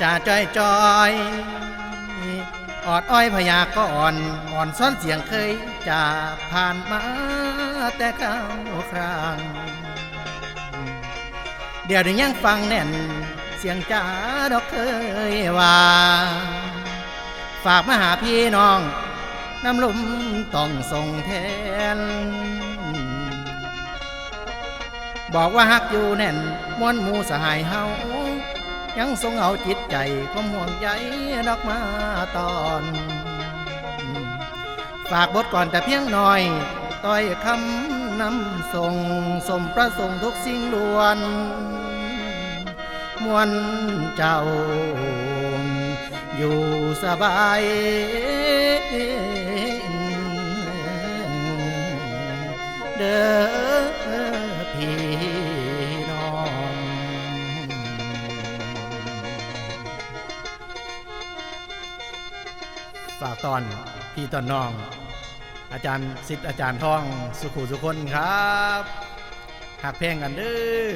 จ่าจ้อยจอยออดอ้อยพยากรณ์อ่อนซ้อนเสียงเคยจะผ่านมาแต่เก้าครั้งเดี๋ยวนี้ยังฟังแน่น เสียงจ้าดอกเคยว่า ฝากมาหาพี่น้อง น้ำลุมต้องส่งแทน บอกว่าฮักอยู่แน่นมวนมูสหายเฮา ยังทรงเอาจิตใจความห่วงใยดอกมาตอน ฝากบทก่อนแต่เพียงหน่อย ต้อยคำนำส่งสมประสงค์ทุกสิ่งล้วน มวลเจ้า อยู่สบายเด้อพี่ ฝากตอนพี่ตอนน้อง อาจารย์สิทธิ์อาจารย์ท่องสุขุสุคนครับหักเพลงกันเด้อ